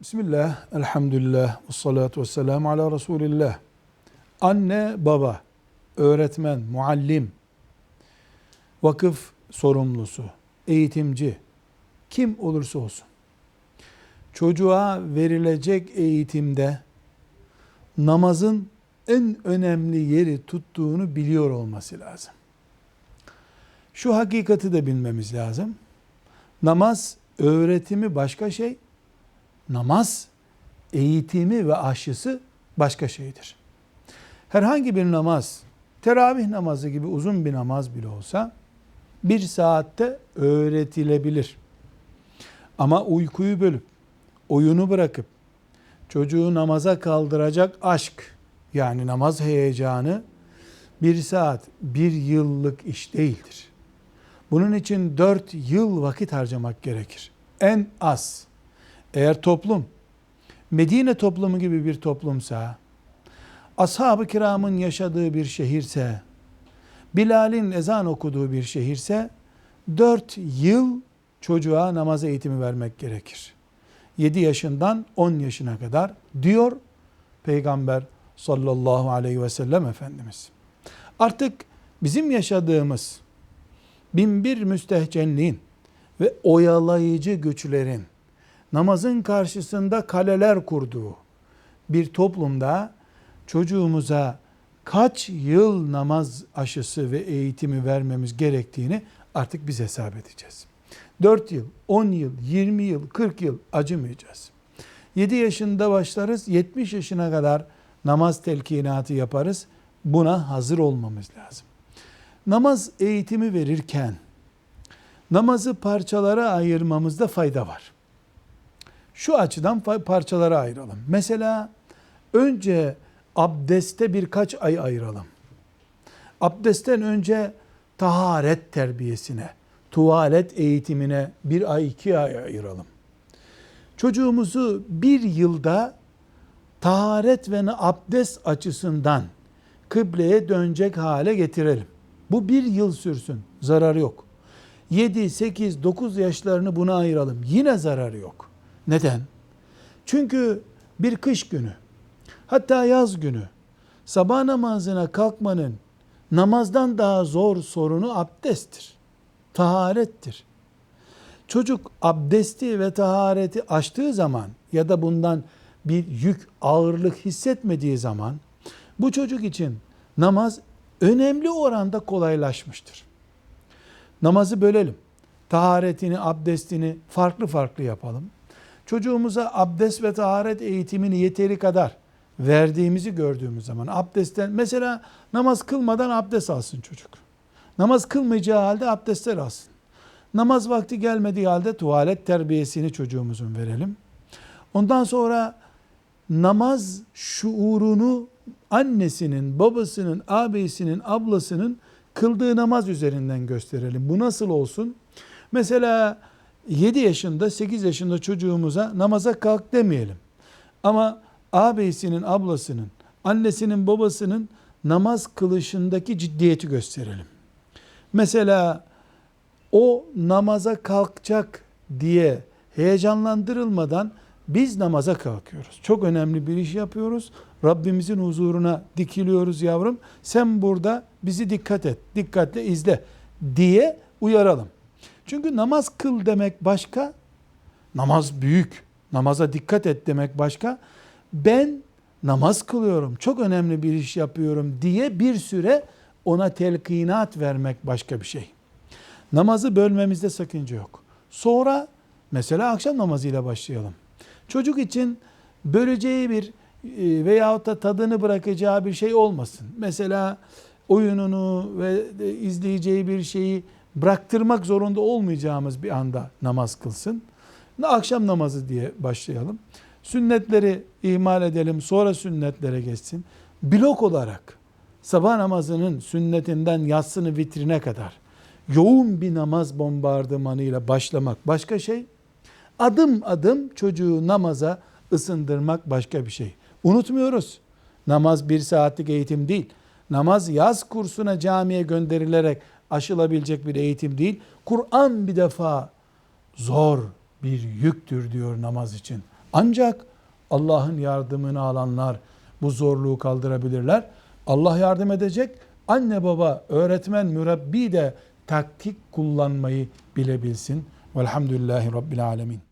Bismillah, elhamdülillah, ve salatu ve selamu ala Resulillah. Anne, baba, öğretmen, muallim, vakıf sorumlusu, eğitimci, kim olursa olsun, çocuğa verilecek eğitimde namazın en önemli yeri tuttuğunu biliyor olması lazım. Şu hakikati de bilmemiz lazım. Namaz öğretimi başka şey, namaz eğitimi ve aşısı başka şeydir. Herhangi bir namaz, teravih namazı gibi uzun bir namaz bile olsa bir saatte öğretilebilir. Ama uykuyu bölüp, oyunu bırakıp, çocuğu namaza kaldıracak aşk, yani namaz heyecanı bir saat, bir yıllık iş değildir. Bunun için dört yıl vakit harcamak gerekir. En az. Eğer toplum Medine toplumu gibi bir toplumsa, ashab-ı kiramın yaşadığı bir şehirse, Bilal'in ezan okuduğu bir şehirse, dört yıl çocuğa namaz eğitimi vermek gerekir. 7 yaşından 10 yaşına kadar diyor Peygamber sallallahu aleyhi ve sellem Efendimiz. Artık bizim yaşadığımız binbir müstehcenliğin ve oyalayıcı güçlerin namazın karşısında kaleler kurduğu bir toplumda çocuğumuza kaç yıl namaz aşısı ve eğitimi vermemiz gerektiğini artık biz hesap edeceğiz. 4 yıl, 10 yıl, 20 yıl, 40 yıl acımayacağız. 7 yaşında başlarız, 70 yaşına kadar namaz telkinatı yaparız. Buna hazır olmamız lazım. Namaz eğitimi verirken namazı parçalara ayırmamızda fayda var. Şu açıdan parçalara ayıralım. Mesela önce abdeste birkaç ay ayıralım. Abdestten önce taharet terbiyesine, tuvalet eğitimine bir ay iki ay ayıralım. Çocuğumuzu bir yılda taharet ve abdest açısından kıbleye dönecek hale getirelim. Bu bir yıl sürsün. Zararı yok. 7, 8, 9 yaşlarını buna ayıralım. Yine zararı yok. Neden? Çünkü bir kış günü, hatta yaz günü, sabah namazına kalkmanın namazdan daha zor sorunu abdesttir. Taharettir. Çocuk abdesti ve tahareti açtığı zaman ya da bundan bir yük, ağırlık hissetmediği zaman bu çocuk için namaz önemli oranda kolaylaşmıştır. Namazı bölelim. Taharetini, abdestini farklı farklı yapalım. Çocuğumuza abdest ve taharet eğitimini yeteri kadar verdiğimizi gördüğümüz zaman abdestten mesela namaz kılmadan abdest alsın çocuk. Namaz kılmayacağı halde abdestler alsın. Namaz vakti gelmediği halde tuvalet terbiyesini çocuğumuzun verelim. Ondan sonra namaz şuurunu annesinin, babasının, ağabeyisinin, ablasının kıldığı namaz üzerinden gösterelim. Bu nasıl olsun? Mesela 7 yaşında, 8 yaşında çocuğumuza namaza kalk demeyelim. Ama ağabeyisinin, ablasının, annesinin, babasının namaz kılışındaki ciddiyeti gösterelim. Mesela o namaza kalkacak diye heyecanlandırılmadan biz namaza kalkıyoruz. Çok önemli bir iş yapıyoruz. Rabbimizin huzuruna dikiliyoruz yavrum. Sen burada bizi dikkat et, dikkatle izle diye uyaralım. Çünkü namaz kıl demek başka, namaz büyük, namaza dikkat et demek başka. Ben namaz kılıyorum, çok önemli bir iş yapıyorum diye bir süre ona telkinat vermek başka bir şey. Namazı bölmemizde sakınca yok. Sonra mesela akşam namazıyla başlayalım. Çocuk için böleceği bir e, veyahut da tadını bırakacağı bir şey olmasın. Mesela oyununu ve izleyeceği bir şeyi bıraktırmak zorunda olmayacağımız bir anda namaz kılsın. Akşam namazı diye başlayalım. Sünnetleri ihmal edelim, sonra sünnetlere geçsin. Blok olarak sabah namazının sünnetinden yatsını vitrine kadar yoğun bir namaz bombardımanıyla başlamak başka şey. Adım adım çocuğu namaza ısındırmak başka bir şey. Unutmuyoruz. Namaz bir saatlik eğitim değil. Namaz yaz kursuna camiye gönderilerek aşılabilecek bir eğitim değil. Kur'an bir defa zor bir yüktür diyor namaz için. Ancak Allah'ın yardımını alanlar bu zorluğu kaldırabilirler. Allah yardım edecek. Anne baba, öğretmen, mürebbi de taktik kullanmayı bilebilsin. Velhamdülillahi Rabbil Alemin.